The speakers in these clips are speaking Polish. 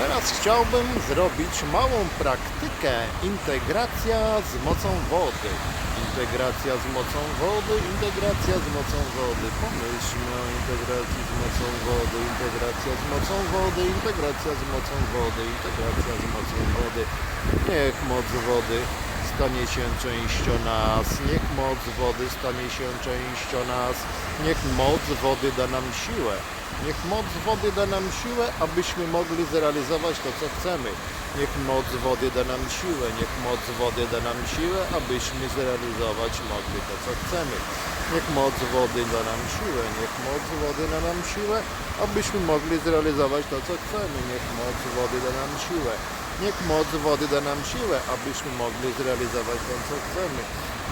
Teraz chciałbym zrobić małą praktykę integracja z mocą wody. Integracja z mocą wody, integracja z mocą wody. Pomyślmy o integracji z mocą wody, integracja z mocą wody, integracja z mocą wody, integracja z mocą wody. Niech moc wody stanie się częścią nas, niech moc wody stanie się częścią nas, niech moc wody da nam siłę. Niech moc wody da nam siłę, abyśmy mogli zrealizować to, co chcemy. Niech moc wody da nam siłę, niech moc wody da nam siłę, abyśmy zrealizować mogli to, co chcemy. Niech moc wody da nam siłę, niech moc wody da nam siłę, abyśmy mogli zrealizować to, co chcemy. Niech moc wody da nam siłę. Niech moc wody da nam siłę, abyśmy mogli zrealizować to, co chcemy.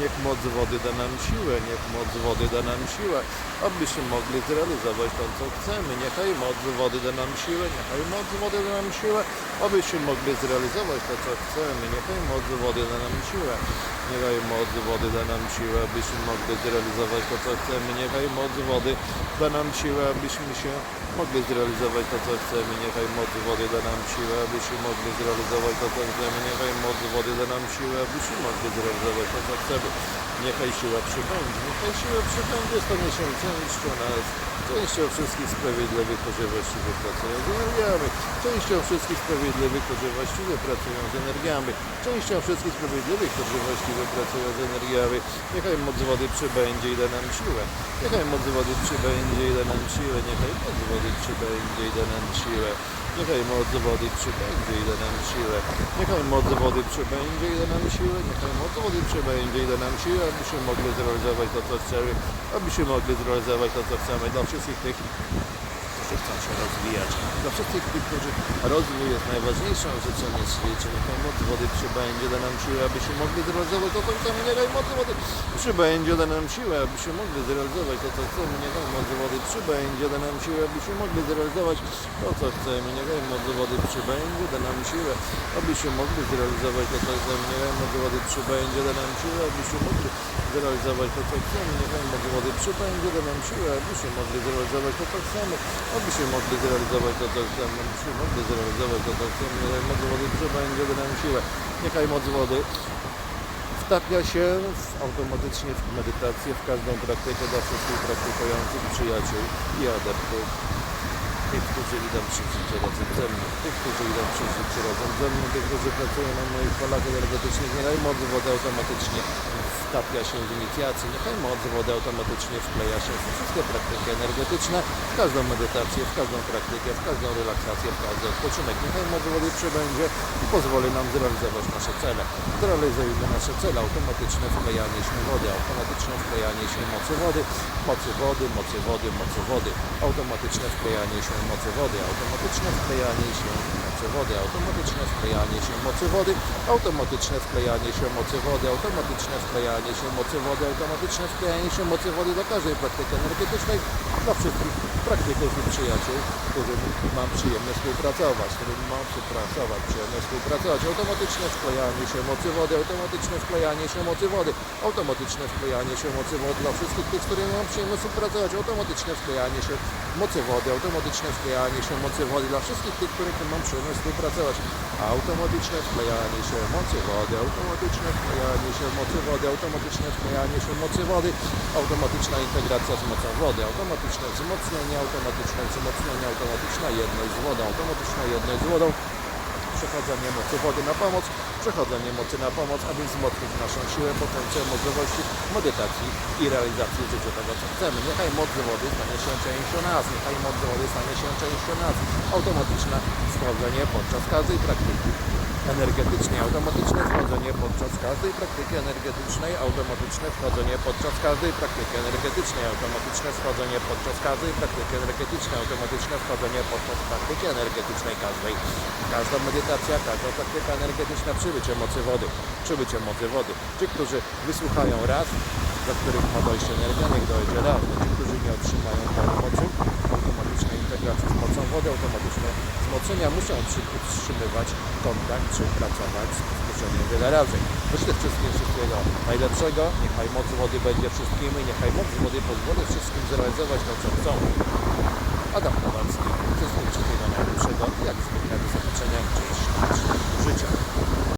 Niech moc wody da nam siłę, niech moc wody da nam siłę, abyśmy mogli zrealizować to, co chcemy. Niechaj moc wody da nam siłę, niechaj moc wody da nam siłę, abyśmy mogli zrealizować to, co chcemy. Niechaj moc wody da nam siłę, niechaj moc wody da nam siłę, abyśmy mogli zrealizować to, co chcemy. Niechaj moc wody da nam siłę, abyśmy się mogli zrealizować to, co chcemy. Niechaj moc wody da nam siłę, abyśmy mogli zrealizować to, co chcemy. Niechaj moc wody da nam siłę, abyśmy mogli zrealizować to, co chcemy. Niechaj siła przybędzie, niechaj siła przybędzie, stanie się częścią nas, częścią wszystkich sprawiedliwych, którzy właściwie pracują z energiami, częścią wszystkich sprawiedliwych, którzy właściwie pracują z energiami, częścią wszystkich sprawiedliwych, którzy właściwie pracują z energiami. Niechaj moc wody przybędzie i da nam siłę. Niechaj moc wody przybędzie i da nam siłę. Niechaj moc wody przybędzie i da nam siłę. Niechaj moc wody przybędzie i da nam siłę. Niechaj moc wody przybędzie i da nam siłę. Niechaj moc wody przybędzie i da nam siłę, abyśmy mogli zrealizować to, co chcemy. Abyśmy mogli zrealizować to, co chcemy. Dla wszystkich tych, chcą się rozwijać. Dla wszystkich tych, którzy rozwój jest najważniejszą rzeczą na świecie. Niechaj moc wody przybędzie, da nam siłę, abyśmy mogli zrealizować to, co chcemy. Niechaj moc wody przybędzie, da nam siłę, abyśmy mogli zrealizować to, co chcemy. Niechaj moc wody przybędzie, da nam siłę, abyśmy mogli zrealizować to, co chcemy. Niechaj moc wody przybędzie, da nam siłę, abyśmy mogli zrealizować to, co chcemy. Niechaj moc wody przybędzie, da nam siłę, abyśmy mogli zrealizować to, co chcemy. Niechaj moc wody przybędzie, da nam siłę, abyśmy mogli zrealizować to, co chcemy. Abyśmy mogli zrealizować to, co chcemy. Abyśmy mogli zrealizować to, co chcemy. Niechaj moc wody przybędzie, da nam siłę. Niechaj moc wody wtapia się w, automatycznie w medytację, w każdą praktykę dla wszystkich praktykujących przyjaciół i adeptów. Tych, którzy idą przeżyć razem ze mną, tych, którzy idą przeżyć razem ze mną, tych, którzy pracują na moich polach energetycznych, niechaj moc wody automatycznie wtapia się w inicjację, niechaj moc wody automatycznie wkleja się w wszystkie praktyki energetyczne, w każdą medytację, w każdą praktykę, w każdą relaksację, w każdy odpoczynek. Niechaj moc wody przybędzie i pozwoli nam zrealizować nasze cele. Zrealizujmy nasze cele, automatyczne wklejanie się wody, automatyczne wklejanie się mocy wody, mocy wody, mocy wody, mocy wody, automatyczne wklejanie się mocy wody, automatyczne wklejanie się mocy wody, automatyczne wklejanie się mocy wody, automatyczne wklejanie się mocy wody, automatyczne wklejanie się mocy wody, automatyczne wklejanie się mocy wody do każdej praktyki energetycznej wszystkich praktyków i przyjaciół, z którymi mam przyjemność współpracować, z którymi mam współpracować, przyjemność współpracować, automatyczne wklejanie się mocy wody, automatyczne wklejanie się mocy wody, automatyczne wklejanie się mocy wody dla wszystkich tych, z którymi mam przyjemność współpracować, automatyczne wklejanie się mocy wody, automatyczne wklejanie się mocy wody dla wszystkich tych, których mam przyjemność współpracować, automatyczne wklejanie się mocy wody, automatyczne wklejanie się mocy wody, automatyczne wklejanie się mocy wody, automatyczna integracja z mocą wody, automatyczne wzmocnienie, automatyczne wzmocnienie, automatyczna jedność z wodą, automatyczna jedność z wodą, przechodzenie mocy wody na pomoc, przechodzenie mocy na pomoc, aby wzmocnić naszą siłę, potencjał, możliwości medytacji i realizacji życia tego, co chcemy. Niechaj moc wody stanie się częścią nas, niechaj moc wody stanie się częścią nas. Automatyczne wchodzenie podczas każdej praktyki energetycznej, automatyczne wchodzenie podczas każdej praktyki energetycznej, automatyczne wchodzenie podczas każdej praktyki energetycznej, automatyczne wchodzenie podczas każdej praktyki energetycznej, automatyczne wchodzenie podczas praktyki energetycznej każdej. Każda medytacja, każda praktyka energetyczna, przybycie mocy wody, przybycie mocy wody. Ci, którzy wysłuchają raz, do których ma dojść energia, niech dojdzie raz. Ci, którzy nie otrzymają pomocy, automatycznej integracji z mocą wody, automatyczne wzmocnienia muszą utrzymywać kontakt, czy pracować z powtórzeniem wiele razy. Życzę wszystkim wszystkiego najlepszego, niechaj moc wody będzie wszystkim i niechaj moc wody pozwoli wszystkim zrealizować to, co chcą. Adam Kowalski, wszystkim wszystkiego najlepszego i jak zwykle do zobaczenia. zobaczenia.